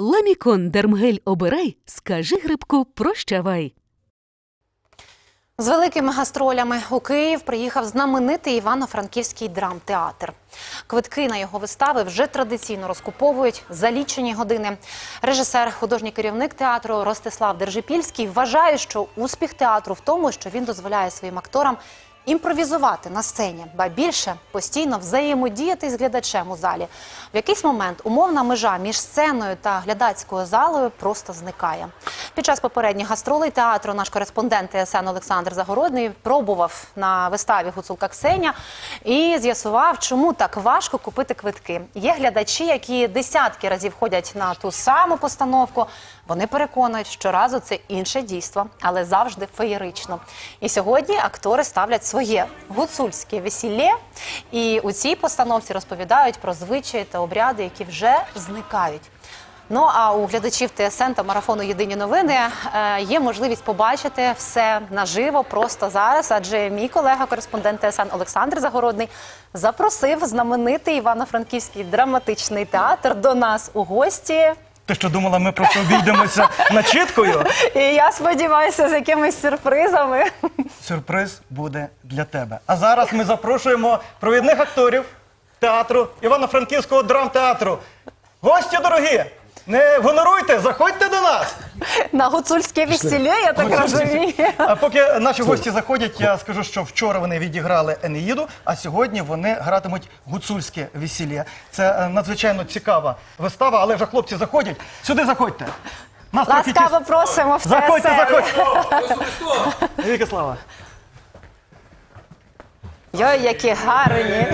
Ламікон Дермгель обирай, скажи грибку прощавай. З великими гастролями у Київ приїхав знаменитий Івано-Франківський драмтеатр. Квитки на його вистави вже традиційно розкуповують за лічені години. Режисер, художній керівник театру Ростислав Держипільський вважає, що успіх театру в тому, що він дозволяє своїм акторам імпровізувати на сцені, ба більше постійно взаємодіяти з глядачем у залі. В якийсь момент умовна межа між сценою та глядацькою залою просто зникає. Під час попередніх гастролей театру наш кореспондент ТСН Олександр Загородний пробував на виставі Гуцулка Ксеня і з'ясував, чому так важко купити квитки. Є глядачі, які десятки разів ходять на ту саму постановку. Вони переконують, що разу це інше дійство, але завжди феєрично. І сьогодні актори ставлять своє гуцульське весілля, і у цій постановці розповідають про звичаї та обряди, які вже зникають. Ну а у глядачів ТСН та марафону Єдині новини е, є можливість побачити все наживо просто зараз. Адже мій колега, кореспондент ТСН Олександр Загородний, запросив знаменитий Івано-Франківський драматичний театр до нас у гості. Ти що думала, ми просто обійдемося начіткою? І я сподіваюся, з якимись сюрпризами. Сюрприз буде для тебе. А зараз ми запрошуємо провідних акторів театру Івано-Франківського драмтеатру. Гості дорогі! Не гоноруйте, заходьте до нас! На гуцульське весілля, я так розумію. А поки наші гості заходять, я скажу, що вчора вони відіграли Енеїду, а сьогодні вони гратимуть гуцульське весілля. Це е, надзвичайно цікава вистава, але вже хлопці заходять. Сюди заходьте. Нас трохи Ласкаво просимо в Заходьте, ТСН. заходьте. Віки слава. Йой, які гарні.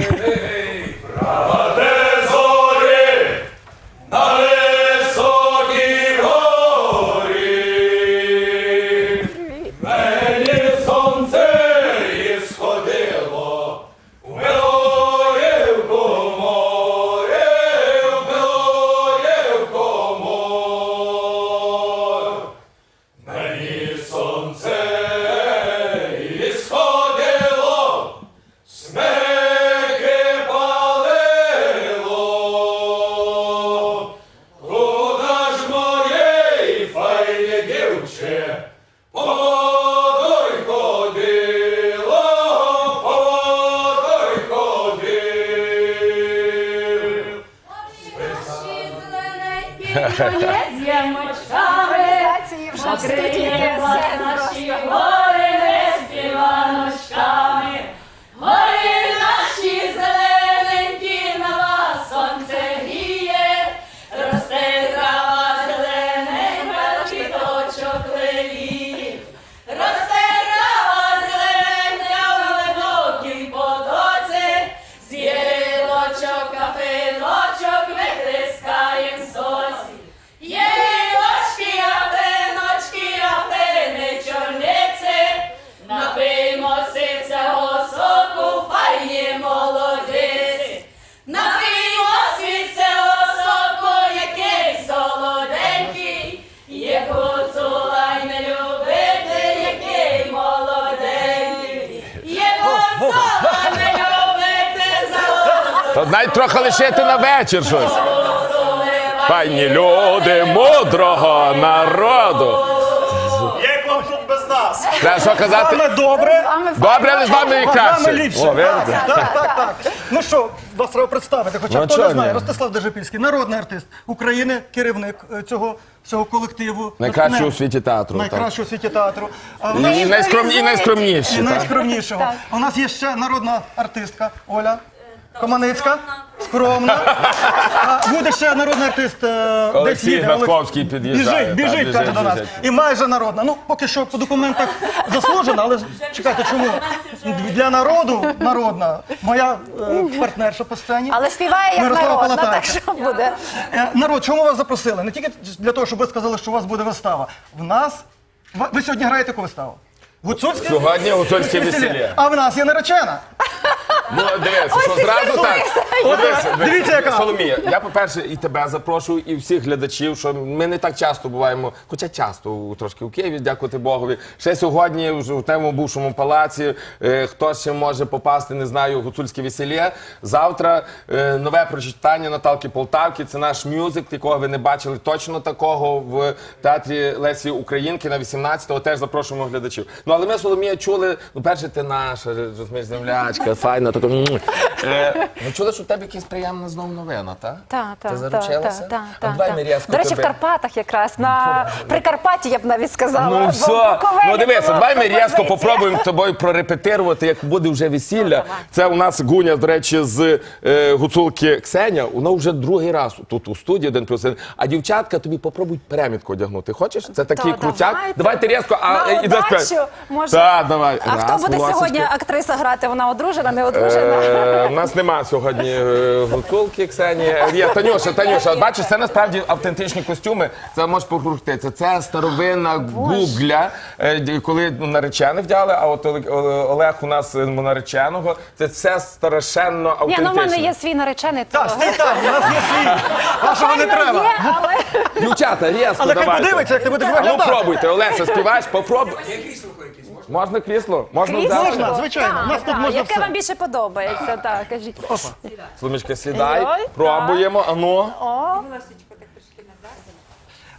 Навіть трохи лишити на вечір щось. Пані люди мудрого народу. Як вам тут без нас? Треба що казати? вами добре. Добре, але з вами і вами краще. ліпше. О, видите? Так, так, так. Ну що, вас треба представити, хоча Ну, хто чого не знає. Ростислав Дежипільський, народний артист України, керівник е, цього, цього колективу. Найкращого у світі театру. так. Найкращого у світі театру. А в І, нас- і, найскромні, і і найскромніші. так. найскромнішого. У нас є ще народна артистка Оля. Команицька, скромна. А буде ще народний артист е, Олексій. Гнатковський під'їжджає, Біжить, так, біжить, каже до нас. біжить. І майже народна. Ну, поки що по документах заслужена, але чекайте, чому? Для народу народна. Моя е, партнерша по сцені. Але співає як Мирослава народна, так Палатайка. що буде. Е, Народ, чому вас запросили? Не тільки для того, щоб ви сказали, що у вас буде вистава. В нас. Ви ви сьогодні граєте яку виставу? Гуцульське? Сьогодні гуцульське весілля. А в нас є наречена. Ну, дивися, що зразу так. Дивіться, яка. Соломія, я, по-перше, і тебе запрошую, і всіх глядачів, що ми не так часто буваємо, хоча часто у- трошки у Києві, дякувати Богові. Ще сьогодні вже в тому бувшому палаці. е, Хто ще може попасти, не знаю, гуцульське весілля. Завтра е, нове прочитання Наталки Полтавки. Це наш мюзикл, якого ви не бачили точно такого в театрі Лесі Українки на 18-го. Теж запрошуємо глядачів. Ну але ми Соломія чули. Ну, перше, ти наша, розумієш, землячка, файна, така. м. Е, Ми чули, що в тебе якась приємна знову новина, так? Так, Ти так, заручилася? так, так, так, давай ми різко До речі, в тебе- Карпатах якраз на Прикарпатті я б навіть сказала. Ну бо все, Буковелі ну дивися, була давай ми різко пропозиція. попробуємо з тобою прорепетирувати, як буде вже весілля. Це у нас Гуня, до речі, з е, гуцулки Ксеня. Вона вже другий раз тут у студії один плюс один. А дівчатка тобі попробують перемітку одягнути. Хочеш? Це такий Та, крутяк. давайте. Давайте різко, а На і удачу, може. Так, давай. А хто буде сьогодні актриса грати? Вона одружена, не одружена? Е, У нас нема сьогодні е, гуцулки Ксенії. Є Танюша, Танюша, бачиш, це насправді автентичні костюми. Це можеш покрутитися. Це старовинна гугля, е, д- коли ну, наречених вдяли, а от Олег- Оле- Олег у нас е, нареченого. Це все страшенно Ні, автентично. ну в мене є свій наречений, то Так, стій там, у нас є свій. Вашого не треба. є, але Дівчата, різко Але хай давайте. подивиться, як ти будеш ну виглядати. пробуйте, Олеся, співаєш, попробуй. Можна крісло? Можна Крісло? взяти? Можна, звичайно. Так, нас тут Так, можна яке все. вам більше подобається? Так, кажіть. Слумічка, сідай, Ой, пробуємо, ану. ну.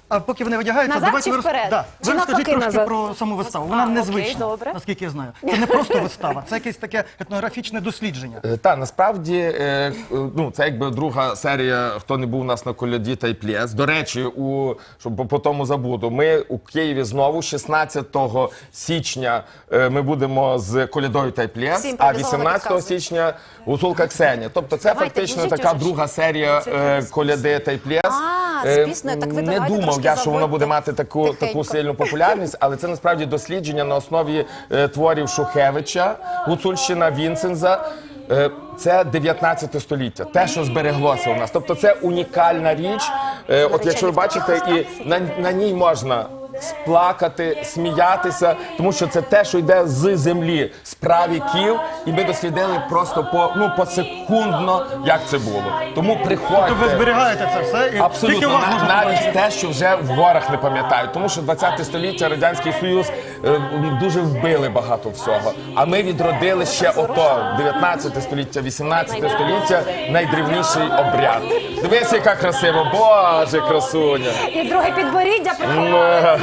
А поки вони одягаються, Назад давайте чи ви, роз- вперед? Да. Чи ви розкажіть навпаки трошки назад? про саму виставу. Вона А, окей, незвична, добре. наскільки я знаю. Це не просто вистава, це якесь таке етнографічне дослідження. Е, Та насправді е, е, ну це якби друга серія. Хто не був у нас на коляді та й плєс. До речі, у щоб по- по тому забуду. Ми у Києві знову 16 січня е, ми будемо з колядою та й плєс, Всім а імпровізовано 18 підказують. січня гуцулка Ксенія. Тобто це Давайте, фактично біжіть така уже. друга серія е, коляди та й плєс. А, з піснею. Так ви не давайте думав я, що воно буде мати таку, таку сильну популярність, але це насправді дослідження на основі е, творів Шухевича, Гуцульщина, Вінсенза. Е, Це 19 століття, те, що збереглося у нас. Тобто це унікальна річ. Е, От якщо ви бачите, і на, на ній можна сплакати, сміятися, тому що це те, що йде з землі, з правіків, і ми дослідили просто по ну посекундно, як це було. Тому приходьте. То ви зберігаєте це все і Абсолютно вас можна навіть те, що вже в горах не пам'ятають, тому що 20 століття радянський союз е, дуже вбили багато всього. А ми відродили ще ото 19 століття, 18 століття найдрівніший обряд. Дивись, яка красива, боже, красуня. І друге підборіддя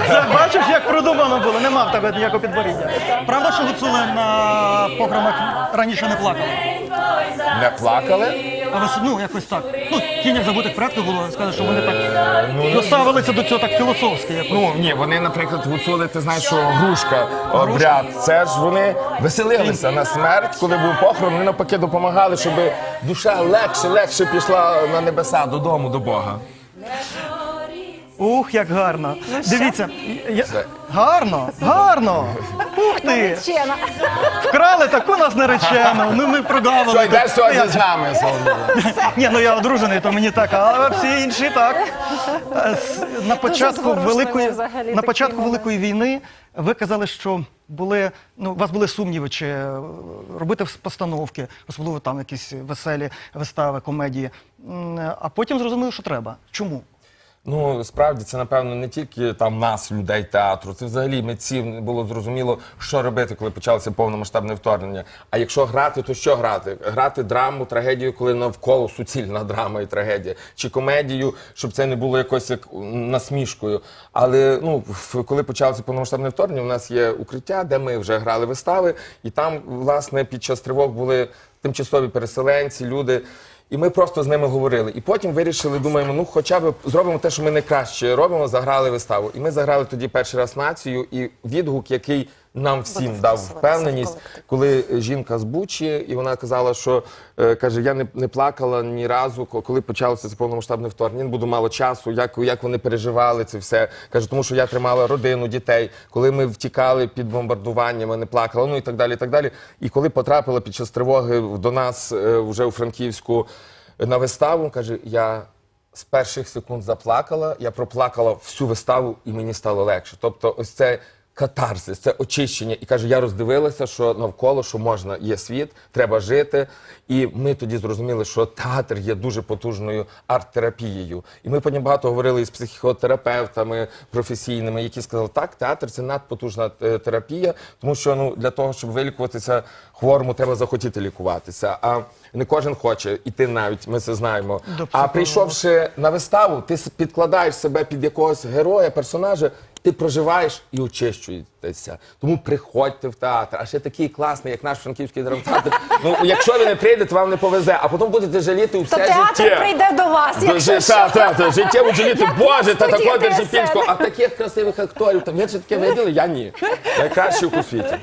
Це бачиш, як продумано було, нема в тебе ніякого підборіддя. Правда, що гуцули на погромах раніше не плакали? Не плакали? А ну якось так. Ну, тінь забутих предків було, сказати, що вони так доставилися до цього так філософськи. якось. Ну ні, вони, наприклад, гуцули, ти знаєш, що грушка обряд. Це ж вони веселилися на смерть, коли був похорон. Вони навпаки допомагали, щоб душа легше, легше пішла на небеса додому до Бога. Ух, як гарно. Ну, Дивіться, я... Гарно, гарно. Ух ти! Чена. Вкрали таку нас наречену, ну ми прогавили. Що йдеш сьогодні Я- з нами, Соломія? Ні, ну я одружений, то мені так, а всі інші так. Е, с- На початку зворушливий великої взагалі на такий початку момент. великої війни ви казали, що були ну у вас були сумніви, чи е, робити постановки, особливо там якісь веселі вистави, комедії. М, А потім зрозуміли, що треба. Чому? Ну справді це напевно не тільки там нас, людей театру, це взагалі митців не було зрозуміло, що робити, коли почалося повномасштабне вторгнення. А якщо грати, то що грати? Грати драму, трагедію, коли навколо суцільна драма і трагедія, чи комедію, щоб це не було якось як насмішкою. Але ну коли почалося повномасштабне вторгнення, у нас є укриття, де ми вже грали вистави, і там, власне, під час тривог були тимчасові переселенці, люди. І ми просто з ними говорили. І потім вирішили, думаємо, ну хоча б зробимо те, що ми найкраще робимо, заграли виставу. І ми заграли тоді перший раз націю, і відгук, який нам всім Буде дав впевненість, коли жінка з Бучі, і вона казала, що е, каже, я не, не плакала ні разу, коли почалося це повномасштабне вторгнення. Буду мало часу, як, як вони переживали це все. Каже, тому що я тримала родину, дітей. Коли ми втікали під бомбардуваннями, не плакала, ну і так далі. І так далі. І коли потрапила під час тривоги до нас е, вже у Франківську на виставу, каже, я. З перших секунд заплакала, я проплакала всю виставу, і мені стало легше. Тобто, ось це катарсис, це очищення. І каже, я роздивилася, що навколо що можна, є світ, треба жити. І ми тоді зрозуміли, що театр є дуже потужною арт-терапією. І ми потім багато говорили із психотерапевтами професійними, які сказали, так, театр це надпотужна е, терапія, тому що ну для того, щоб вилікуватися хворому, треба захотіти лікуватися. А не кожен хоче, і ти навіть ми це знаємо. А прийшовши на виставу, ти підкладаєш себе під якогось героя, персонажа, ти проживаєш і очищуєтеся. Тому приходьте в театр. А ще такий класний, як наш франківський драмтеатр. Ну, якщо ви не прийдете, вам не повезе, а потім будете жаліти То все театр прийде до вас, якщо що. Так, так, так, життєво жаліти, Боже, та такого. Держипільського, а таких красивих акторів. Там ви ж таке виділи? Я ні. Найкращих у світі.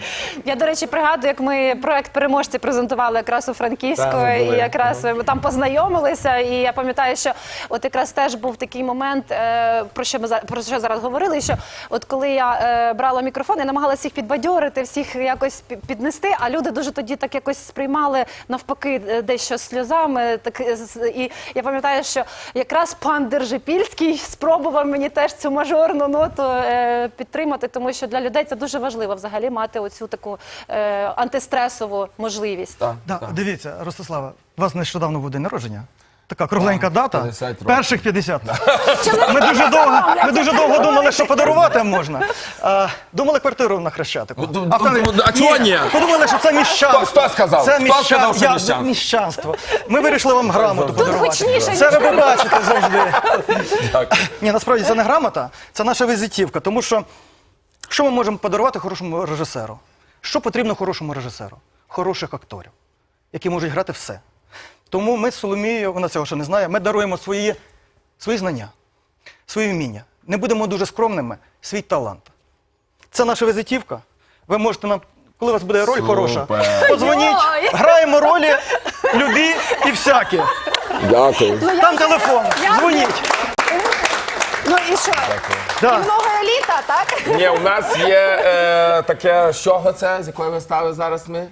Я, до речі, пригадую, як ми проект переможці презентували якраз у Франківську, Так, і були. якраз ми там познайомилися. І я пам'ятаю, що от якраз теж був такий момент, е, про що ми за- про що зараз говорили. Що от коли я е, брала мікрофон, я намагалася їх підбадьорити, всіх якось пі- піднести. А люди дуже тоді так якось сприймали навпаки е, дещо сльозами. Так е, з- і я пам'ятаю, що якраз пан Держипільський спробував мені теж цю мажорну ноту е, підтримати, тому що для людей це дуже важливо взагалі мати оцю таку е, антистресову можливість. Так, Да, так. дивіться, Ростислава, у вас нещодавно був день народження. Така кругленька дата. 50 років. Перших 50. Ми дуже довго, ми дуже довго думали, що подарувати можна. А, думали квартиру на Хрещатику. Ну, А, там- ну, а чого ні? Подумали, що це міщанство. Хто- хто сказав? Це Хто сказав, що Я- міщанство? міщанство. Ми вирішили вам грамоту подарувати. гучніше, Це ніж ви побачите завжди. Дякую. Ні, насправді це не грамота, це наша візитівка. Тому що що ми можемо подарувати хорошому режисеру? Що потрібно хорошому режисеру? Хороших акторів, які можуть грати все. Тому ми з Соломією, вона цього ще не знає, ми даруємо свої, свої знання, свої вміння. Не будемо дуже скромними, свій талант. Це наша візитівка. Ви можете нам, коли у вас буде роль Супер. хороша, подзвоніть, граємо ролі любі і всякі. Дякую. Там телефон, дзвоніть. Ну і що? Да. І много еліта, так? Ні, у нас є е, таке, з чого це? З якої вистави зараз ми?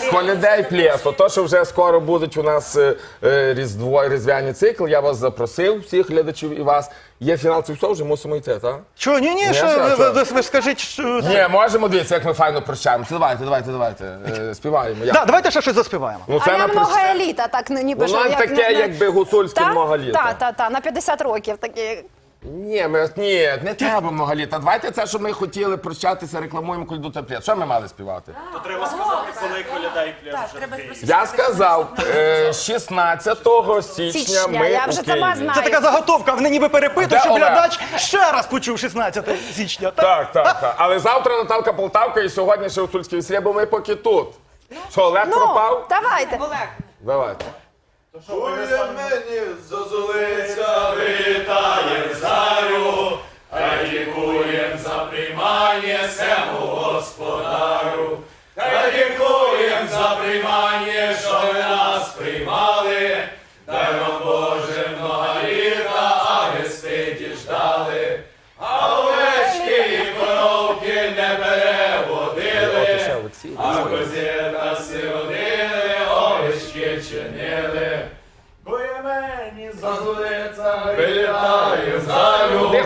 З Holiday Place. То, що вже скоро будуть у нас е, е, різдво, різдвяні цикли. Я вас запросив, всіх глядачів і вас. Є фінал, це все вже мусимо йти, так? Чого? Ні, ні, що що, ви, ви, скажіть, що. Ні, можемо дивитися, як ми файно прощаємося. Давайте, давайте, давайте. Е, співаємо. Як? Да, давайте ще щось заспіваємо. Ну, А я на много еліта, так ну, ніби Воно що, як, таке, на- якби гуцульське Та? много літа. Та, та, та, на 50 років такі. Ні, ми, ні, не треба много. Давайте це, що ми хотіли прощатися, рекламуємо кульду та плєт. Що ми мали співати? Треба сказати, коли коляда і пляж вже. Я сказав, е, 16 січня Січня, ми я у вже сама Києві. знаю. Це така заготовка, вони ніби перепитують, Де щоб Олег? глядач ще раз почув 16 січня. Так? Так, так, так. Але завтра Наталка Полтавка і сьогодні ще у Сульській весілля, бо ми поки тут. Що, Олег Ну, пропав? давайте. Давайте. Чує мені зозулиця, вітає зарю, та дякуєм за приймання сему господарю.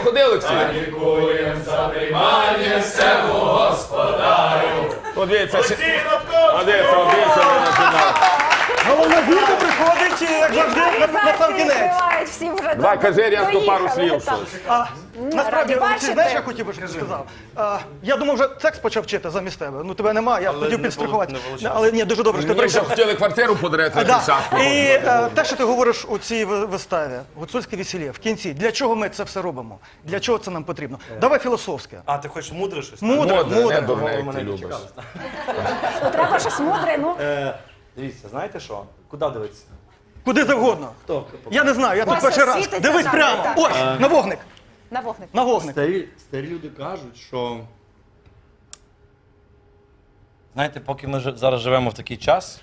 Ходи, Олексій? Дякуєм за приймання сему господарю. Подивіться, ще... Подивіться, подивіться на фінал. Головна зірка приходить, як завжди, на, на сам кінець. Співають, вже Давай, до- кажи різко пару слів там. щось. А, насправді, раді Олексій, бачити. знаєш, я хотів би, щоб ти сказав. А, я думав, вже текст почав вчити замість тебе. Ну тебе немає, я хотів не підстрахувати. не. Але ні, дуже добре, що ти Мені вже прийшов. хотіли квартиру подарити на Да. десятку. І е, те, що ти говориш у цій ви- виставі, гуцульське весілля, в кінці, для чого ми це все робимо? Для чого це нам потрібно? Давай філософське. А, ти хочеш мудре щось? Мудре, Мудре, не мудре. дурне, як мене ти любиш. чекали. Треба щось мудре, ну. Е, Дивіться, знаєте що? Куди дивитися? Куди завгодно. Хто? Я не знаю, я тут перший раз. світиться Дивись там, прямо. так. Ось, на вогник. На вогник. На вогник. Старі, старі люди кажуть, що. Знаєте, поки ми зараз живемо в такий час,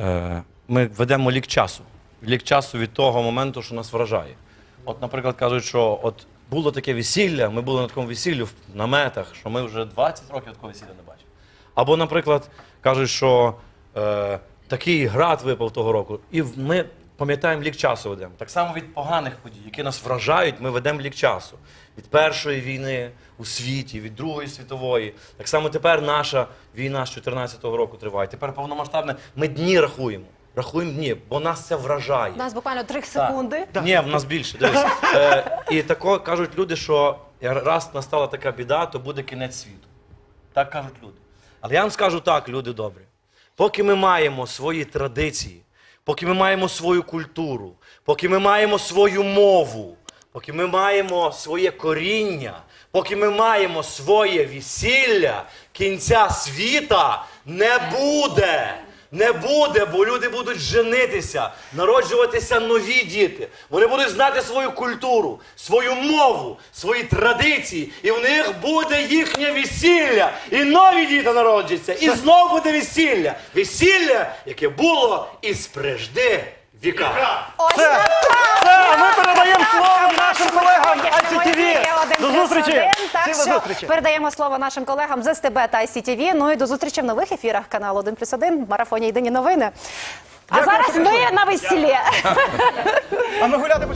е, ми ведемо лік часу. Лік часу від того моменту, що нас вражає. От, наприклад, кажуть, що от було таке весілля, ми були на такому весіллі в наметах, що ми вже 20 років такого весілля не бачили. Або, наприклад, кажуть, що е, такий град випав того року, і в- ми пам'ятаємо лік часу ведемо. Так само від поганих подій, які нас вражають, ми ведемо лік часу. Від першої війни у світі, від Другої світової. Так само тепер наша війна з 2014 року триває. Тепер повномасштабне. Ми дні рахуємо. Рахуємо дні, бо нас це вражає. У нас буквально три секунди. Ні, в нас більше. Дивись. Е, і тако кажуть люди, що раз настала така біда, то буде кінець світу. Так кажуть люди. Але я вам скажу так, люди добрі. Поки ми маємо свої традиції, поки ми маємо свою культуру, поки ми маємо свою мову, поки ми маємо своє коріння, поки ми маємо своє весілля, кінця світа не буде. Не буде, бо люди будуть женитися, народжуватися нові діти. Вони будуть знати свою культуру, свою мову, свої традиції, і в них буде їхнє весілля. І нові діти народжаться, і знову буде весілля. Весілля, яке було із прежди віка. Це, це ми передаємо слово нашим колегам ICTV. До зустрічі. Так до що передаємо слово нашим колегам з СТБ та ICTV. Ну і до зустрічі в нових ефірах каналу 1 плюс 1 в марафоні Єдині новини. А Дякую, зараз ми на весіллі. А ми гуляти почали.